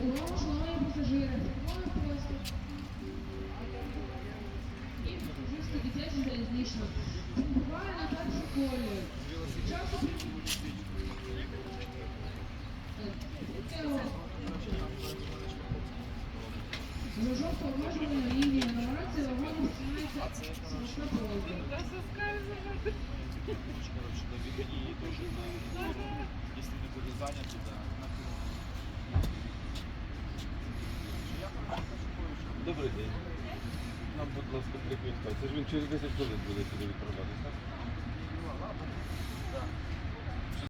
Увага, шановні пасажири, прямою поїзду. І пасажирська дитяча залізнична. На першу колію. Часу Жовта обмежувальна лінія, нумерація вагону починається з вікна поїзду. Короче, довели и тоже на, если не были заняты, да. Добрий день. Нам, будь ласка, приквітка. Це ж він через 10 хвилин буде сюди відправлятися.